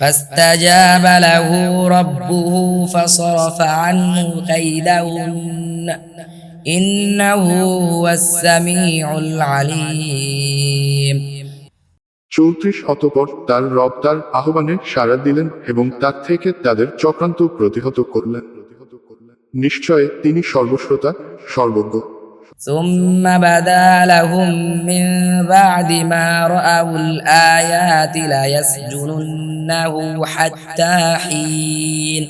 فاستجاب له ربه فصرف عنه كيدهن إنه هو السميع العليم চৌত্রিশ অতপর তার রব তার আহ্বানে সাড়া দিলেন এবং তার থেকে তাদের চক্রান্ত প্রতিহত করলেন নিশ্চয় তিনি সর্বশ্রোতা সর্বজ্ঞ ثم بدا لهم من بعد ما رأوا الآيات ليسجننه حتى حين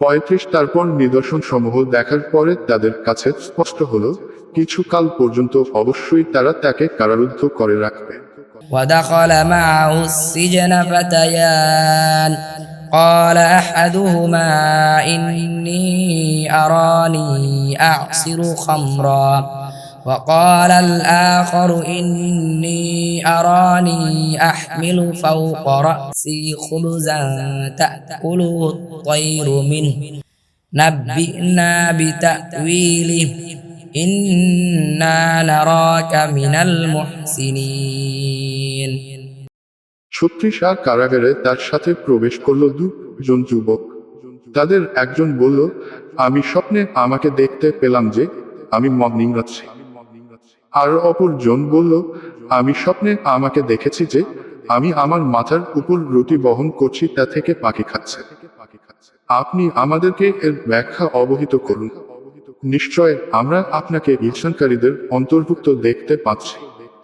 পঁয়ত্রিশ তারপর নিদর্শন সমূহ দেখার পরে তাদের কাছে স্পষ্ট হলো কিছু কাল পর্যন্ত অবশ্যই তারা তাকে কারারুদ্ধ করে রাখবে ودخل معه السجن فتيان قال أحدهما إني أراني أعصر خمرا. وقال الآخر إني أراني أحمل فوق رأسي خبزا تأكله الطير منه. نبئنا بتأويله. إنا نراك من المحسنين. ছত্রিশ আর কারাগারে তার সাথে প্রবেশ করল দুজন যুবক। তাদের একজন বলল, আমি স্বপ্নে আমাকে দেখতে পেলাম যে আমি মর্নিং নিংড়াচ্ছি আর অপরজন বলল, আমি স্বপ্নে আমাকে দেখেছি যে আমি আমার মাথার উপর রুটি বহন করছি, তা থেকে পাখি খাচ্ছে। আপনি আমাদেরকে এর ব্যাখ্যা অবহিত করুন। নিশ্চয় আমরা আপনাকে ইহসানকারীদের অন্তর্ভুক্ত দেখতে পাচ্ছি।